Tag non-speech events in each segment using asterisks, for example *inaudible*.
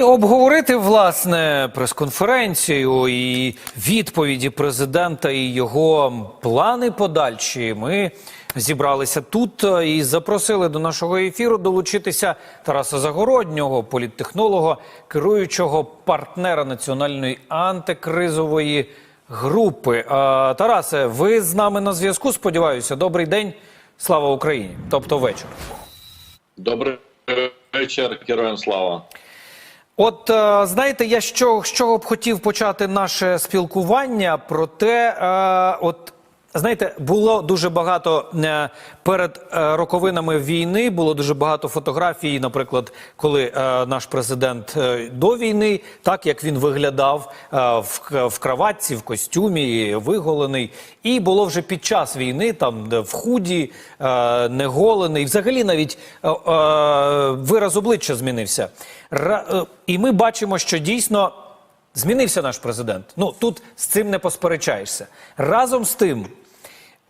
Обговорити власне прес-конференцію і відповіді президента і його плани подальші. Ми зібралися тут е, і запросили до нашого ефіру долучитися Тараса Загороднього, політтехнолога, керуючого партнера національної антикризової групи. Тарасе, ви з нами на зв'язку? Сподіваюся, добрий день. Слава Україні! Тобто вечір. Добрий вечір, героям слава. От е, знаєте, я чого, з чого б хотів почати наше спілкування про те, е, от знаєте, було дуже багато е, перед е, роковинами війни, було дуже багато фотографій, наприклад, коли е, наш президент до війни, так як він виглядав в, краватці, в костюмі, виголений, і було вже під час війни, там в худі, неголений, взагалі навіть вираз обличчя змінився. І ми бачимо, що дійсно змінився наш президент. Ну тут з цим не посперечаєшся. Разом з тим,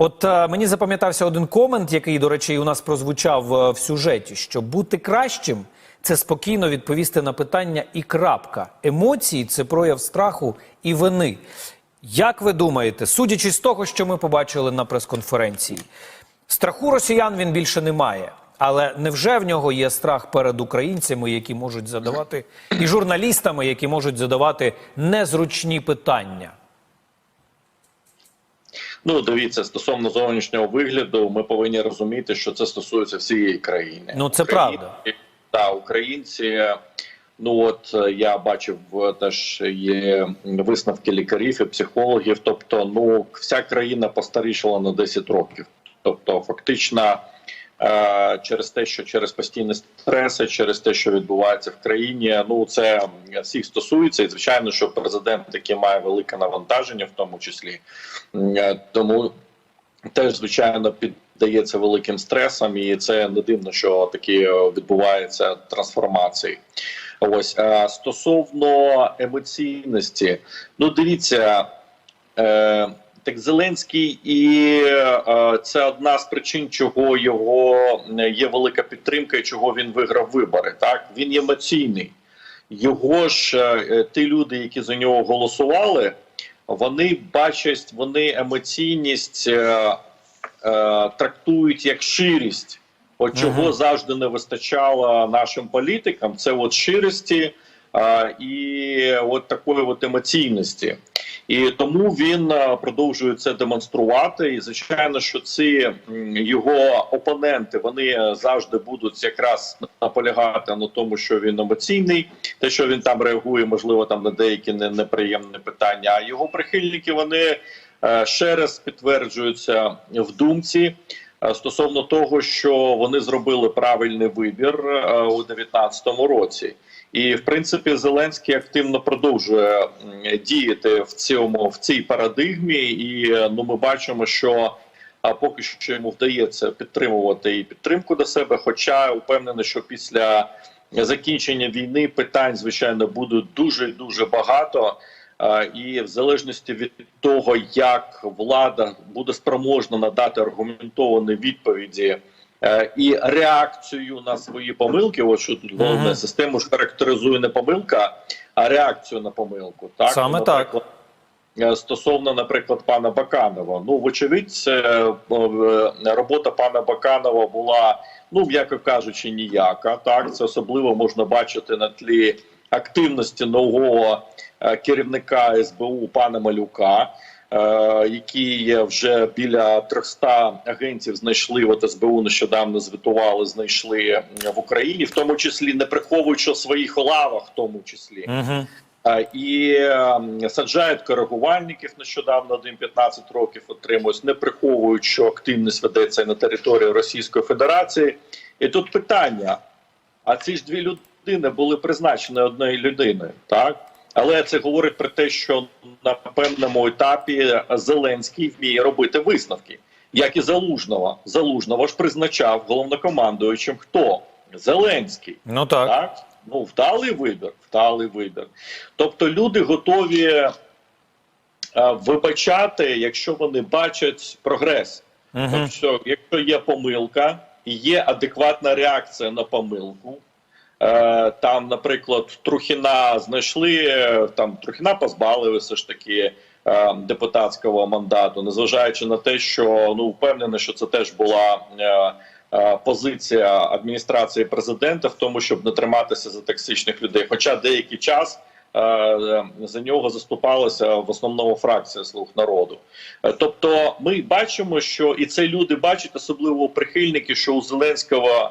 от е, мені запам'ятався один комент, який, до речі, у нас прозвучав е, в сюжеті: що бути кращим це спокійно відповісти на питання і крапка. Емоції це прояв страху і вини. Як ви думаєте, судячи з того, що ми побачили на прес-конференції, страху росіян він більше не має. Але невже в нього є страх перед українцями, які можуть задавати, і журналістами, які можуть задавати незручні питання? Ну, дивіться, стосовно зовнішнього вигляду, ми повинні розуміти, що це стосується всієї країни. Ну, це Українці- правда. Та українці. Ну от е, я бачив е, теж є висновки лікарів і психологів. Тобто, ну вся країна постарішала на 10 років. Тобто, фактично, через те, що через постійні стреси, через те, що відбувається в країні, ну це всіх стосується, і звичайно, що президент який має велике навантаження, в тому числі е, тому теж звичайно піддається великим стресам, і це не дивно, що такі е, відбуваються трансформації. Ось е, стосовно емоційності, ну дивіться. Е, так Зеленський, і е, це одна з причин, чого його е, є велика підтримка, і чого він виграв вибори. Так він емоційний. Його ж е, ті люди, які за нього голосували, вони бачать, вони емоційність е, е, трактують як ширість. От чого Мгм. завжди не вистачало нашим політикам, це от ширості і от такої от емоційності. І тому він е, продовжує це демонструвати. І звичайно, що ці його опоненти вони завжди будуть якраз наполягати на тому, що він емоційний, те, що він там реагує, можливо, там на деякі не- неприємні питання. А його прихильники вони е, ще раз підтверджуються в думці. Е, Стосовно того, що вони зробили правильний вибір е, у 2019 році, і в принципі Зеленський активно продовжує діяти в цьому в цій парадигмі, і е, ну ми бачимо, що поки що йому вдається підтримувати і підтримку до себе. Хоча упевнений, що після закінчення війни питань звичайно буде дуже дуже багато. І в залежності від того, як влада буде спроможна надати аргументовані відповіді е, і реакцію на свої помилки, от що тут головне систему ж характеризує не помилка, а реакцію на помилку. Так Саме Ну, так. е, Стосовно, наприклад, пана Баканова, ну вочевидь, е, робота пана Баканова була, ну м'яко кажучи, ніяка. Так це особливо можна бачити на тлі активності нового е, керівника СБУ пана Малюка. е, Які вже біля 300 агентів знайшли от СБУ нещодавно звітували, знайшли в Україні, в тому числі не приховуючи своїх лавах, в тому числі. І ем, саджають коригувальників нещодавно один 15 років отримують, не приховують, що активність ведеться на території Російської Федерації. І тут питання: а ці ж дві людини були призначені одною людиною, так? Але це говорить про те, що на певному етапі Зеленський вміє робити висновки, як і Залужного. Залужного ж призначав головнокомандуючим хто? Зеленський. Ну так. Так? Ну, вдалий вибір, вдалий вибір. Тобто люди готові е, вибачати, якщо вони бачать прогрес. Угу. Тобто, якщо є помилка і є адекватна реакція на помилку, Там, наприклад, Трухіна знайшли, е, там Трухіна позбавили все ж таки е, депутатського мандату, незважаючи на те, що ну впевнений, що це теж була. е, е, Позиція адміністрації президента в тому, щоб не триматися за токсичних людей. Хоча деякий час е, е, за нього заступалася в основному фракція слуг народу. Е, Тобто, ми бачимо, що і це люди бачать, особливо прихильники, що у Зеленського е, е, е,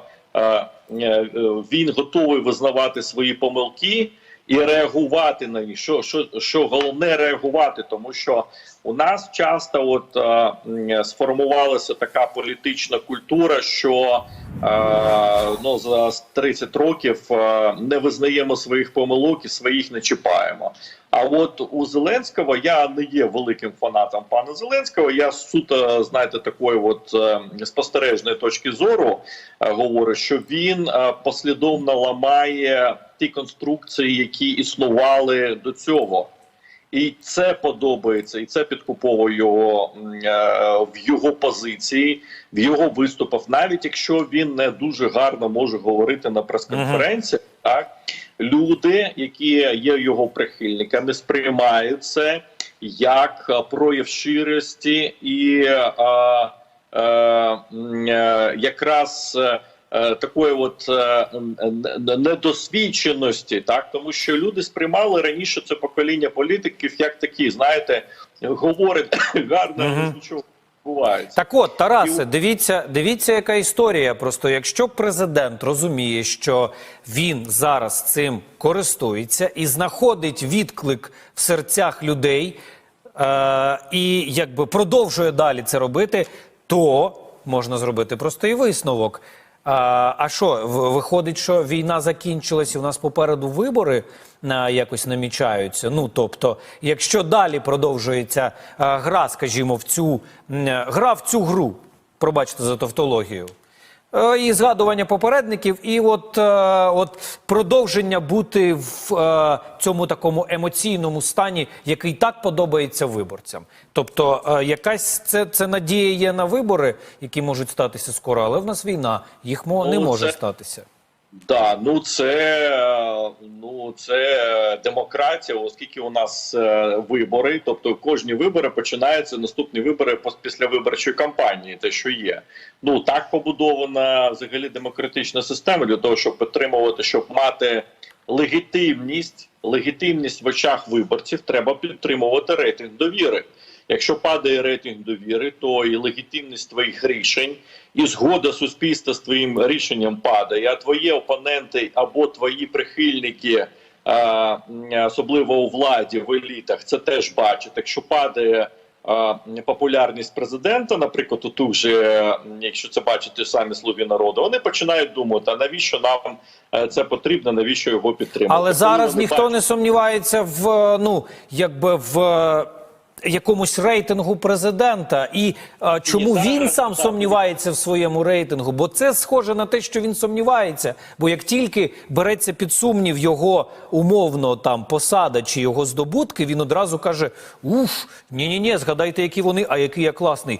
він готовий визнавати свої помилки і реагувати на них. Що, що, що головне реагувати, тому що у нас часто от е, сформувалася така політична культура, що е, ну за 30 років е, не визнаємо своїх помилок і своїх не чіпаємо. А от у Зеленського я не є великим фанатом пана Зеленського. Я суто знаєте такої, от е, спостережної точки зору е, говорю, що він е, послідовно ламає ті конструкції, які існували до цього. І це подобається, і це підкуповує його е, в його позиції, в його виступах, навіть якщо він не дуже гарно може говорити на прес-конференціях, так люди, які є його прихильниками, сприймають це як е, прояв щирості і е, е, е, якраз. Е, е, Такої от е, н- недосвідченості, так тому що люди сприймали раніше це покоління політиків як такі, знаєте, говорить *coughs* гарно, Мгм. нічого відбувається. Так от, Тарасе, дивіться, дивіться, яка історія. Просто якщо президент розуміє, що він зараз цим користується і знаходить відклик в серцях людей, е- і якби продовжує далі це робити, то можна зробити простий висновок. А, що, виходить, що війна закінчилась і у нас попереду вибори якось намічаються? Ну тобто, якщо далі продовжується гра, скажімо, в цю гра в цю гру, пробачте за тавтологію. Е, І згадування попередників, і от, е, от продовження бути в е, цьому такому емоційному стані, який так подобається виборцям. Тобто, якась це, це надія є на вибори, які можуть статися скоро, але в нас війна, їх не може статися. Да, ну це е, ну це демократія, оскільки у нас е, вибори, тобто кожні вибори починаються наступні вибори після виборчої кампанії, те, що є. Ну так побудована взагалі демократична система для того, щоб підтримувати, щоб мати легітимність, легітимність в очах виборців, треба підтримувати рейтинг довіри. Якщо падає рейтинг довіри, то і легітимність твоїх рішень, і згода суспільства з твоїм рішенням падає. А твої опоненти або твої прихильники, е, особливо у владі в елітах, це теж бачать. Якщо падає е, популярність президента, наприклад, у тих же, якщо це бачите самі слуги народу, вони починають думати, а навіщо нам е, це потрібно, навіщо його підтримувати. Але зараз ніхто бачать- не сумнівається в ну якби в якомусь рейтингу президента. І е, чому Ні, він сам так. сумнівається в своєму рейтингу? Бо це схоже на те, що він сумнівається. Бо як тільки береться під сумнів його умовно там посада чи його здобутки, він одразу каже: Уф, ні, ні, ні, згадайте, які вони, а який я класний.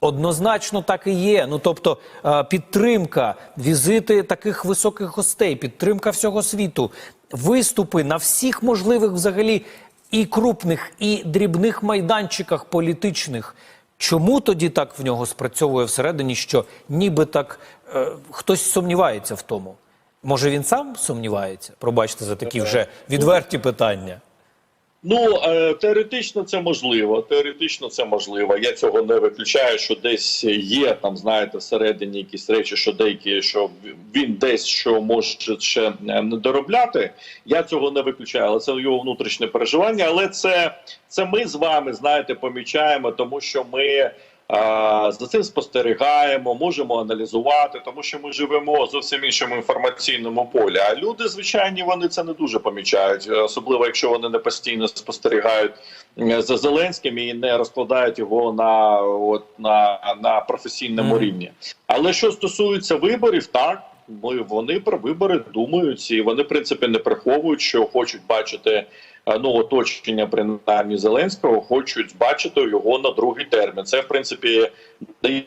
Однозначно так і є. Ну тобто е, підтримка, візити таких високих гостей, підтримка всього світу, виступи на всіх можливих взагалі і крупних, і дрібних майданчиках політичних. Чому тоді так в нього спрацьовує всередині, що ніби так е, хтось сумнівається в тому? Може він сам сумнівається? Пробачте за такі вже відверті питання. Ну е, теоретично це можливо. Теоретично це можливо. Я цього не виключаю, що десь є там, знаєте, всередині якісь речі, що деякі, що він десь що може ще е, не доробляти. Я цього не виключаю, але це його внутрішнє переживання. Але це, це ми з вами знаєте, помічаємо, тому що ми. За цим спостерігаємо, можемо аналізувати, тому що ми живемо в зовсім іншому інформаційному полі. А люди, звичайні, вони це не дуже помічають, особливо якщо вони не постійно спостерігають за Зеленським і не розкладають його на от на, на професійному Мгм. рівні. Але що стосується виборів, так ми вони про вибори думають, і вони в принципі не приховують, що хочуть бачити. е, Ну, оточення принаймні Зеленського хочуть бачити його на другий термін. Це в принципі дає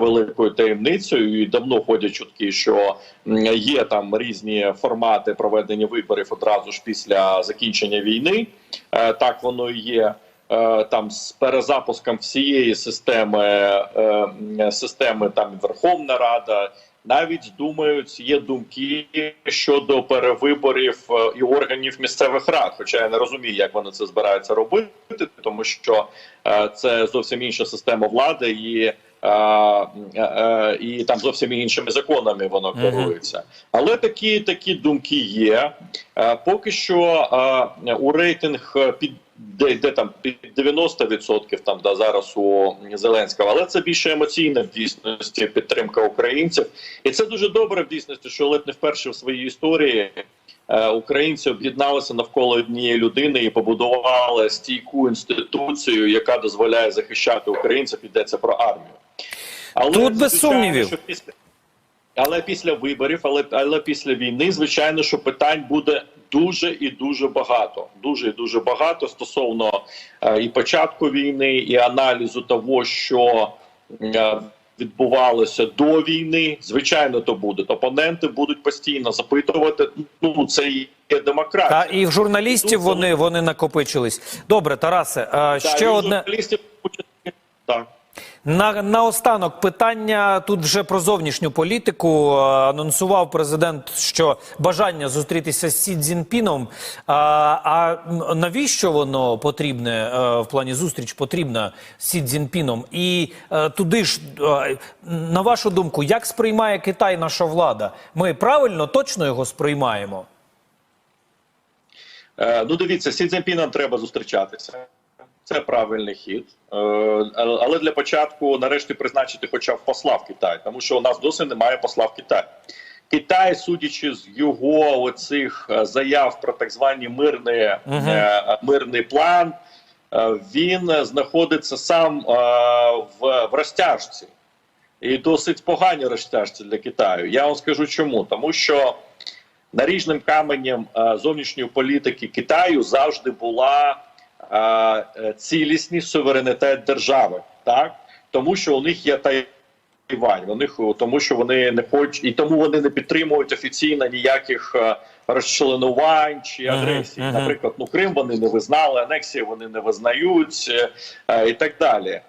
великою таємницею, і давно ходять чутки, що є там різні формати проведення виборів одразу ж після закінчення війни. Е, Так воно і є. Е, Там з перезапуском всієї системи системи там Верховна Рада. Навіть думають, є думки щодо перевиборів е, і органів місцевих рад. Хоча я не розумію, як вони це збираються робити, тому що е, це зовсім інша система влади, і, е, і там зовсім іншими законами воно керується. Але такі такі думки є. Поки що у рейтинг під де, де там під 90% там да зараз у Зеленського, але це більше емоційна в дійсності підтримка українців, і це дуже добре в дійсності, що ледь не вперше в своїй історії е, українці об'єдналися навколо однієї людини і побудували стійку інституцію, яка дозволяє захищати українців. Йдеться про армію. Але Тут без звичайно, сумнівів. що після але після виборів, але, але після війни, звичайно, що питань буде дуже і дуже багато. Дуже і дуже багато стосовно е, і початку війни, і аналізу того, що е, відбувалося до війни. Звичайно, то буде. Опоненти будуть постійно запитувати. Ну це і є демократія. Та і в журналістів вони, вони накопичились. Добре, Тарасе, е, ще одне. журналістів так. На, наостанок питання тут вже про зовнішню політику. Е, Анонсував президент, що бажання зустрітися з Сі Цзіньпіном. А, а навіщо воно потрібне е, в плані зустріч потрібна з Сі Цзіньпіном? І е, туди ж, на вашу думку, як сприймає Китай наша влада? Ми правильно, точно його сприймаємо? Ну, дивіться, Сі Цзіньпіном треба зустрічатися. Це правильний хід. Е, Але для початку, нарешті, призначити хоча б посла в Китай, тому що у нас досі немає посла в Китай. Китай, судячи з його оцих е, заяв про так звані мирні, Мгм. е, мирний план, він знаходиться сам в, розтяжці. І досить погані розтяжці для Китаю. Я вам скажу чому. Тому що наріжним каменем зовнішньої політики Китаю завжди була цілісність суверенітет держави, так тому що у них є Тайвань, них тому, що вони не хочуть, і тому вони не підтримують офіційно ніяких е, розчленувань чи агресій. мгм. Наприклад, ну Крим вони не визнали, анексії вони не визнають е, е, і так далі.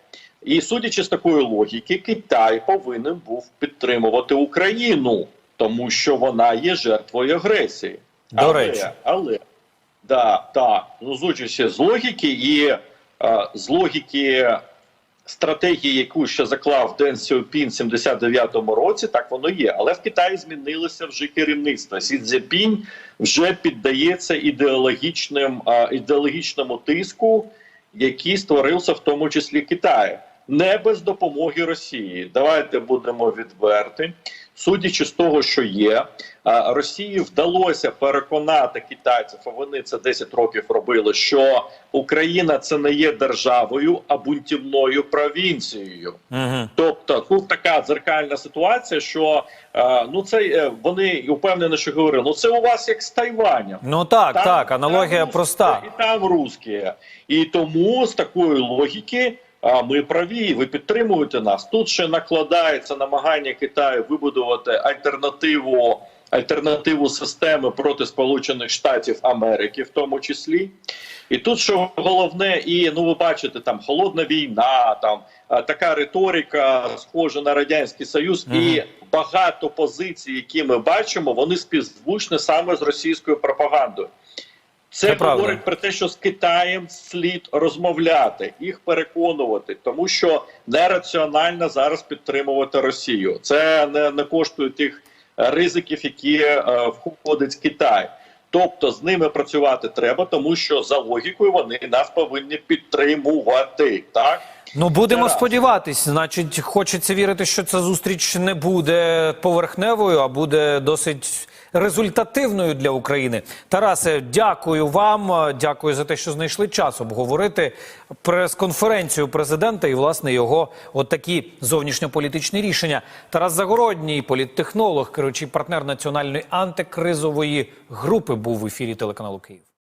І судячи з такої логіки, Китай повинен був підтримувати Україну, тому що вона є жертвою агресії. До але, речі. але да, так, ну зучишся з логіки і е, з логіки стратегії, яку ще заклав Ден Сяопін в 79-му році, так воно є. Але в Китаї змінилося вже керівництво. Сі Цзепінь вже піддається ідеологічним е, ідеологічному тиску, який створився в тому числі Китаю. Не без допомоги Росії. Давайте будемо відверті. Судячи з того, що є, Росії вдалося переконати китайців, а вони це 10 років робили, що Україна це не є державою, а бунтівною провінцією. Угу. Тобто тут така дзеркальна ситуація, що ну це е, вони впевнені, що говорили, ну це у вас як з Тайванем. Ну так, Там- так, аналогія там проста. І там русські. І тому з такої логіки а, ми праві, ви підтримуєте нас. Тут ще накладається намагання Китаю вибудувати альтернативу. Альтернативу системи проти Сполучених Штатів Америки, в тому числі, і тут що головне, і ну ви бачите, там холодна війна, там така риторика, схожа на радянський союз, і багато позицій, які ми бачимо, вони співзвучні саме з російською пропагандою. Це, Це правда. говорить про те, що з Китаєм слід розмовляти, їх переконувати, тому що нераціонально зараз підтримувати Росію. Це не, не коштує тих е, ризиків, які е, входить Китай. Тобто з ними працювати треба, тому що за логікою вони нас повинні підтримувати. Так Ну, будемо Тарас. сподіватись. Значить, хочеться вірити, що ця зустріч не буде поверхневою, а буде досить результативною для України. Тарасе, дякую вам. Дякую за те, що знайшли час обговорити прес-конференцію президента і власне його отакі зовнішньополітичні рішення. Тарас Загородній, політтехнолог, керуючий партнер національної антикризової групи, був в ефірі телеканалу Київ.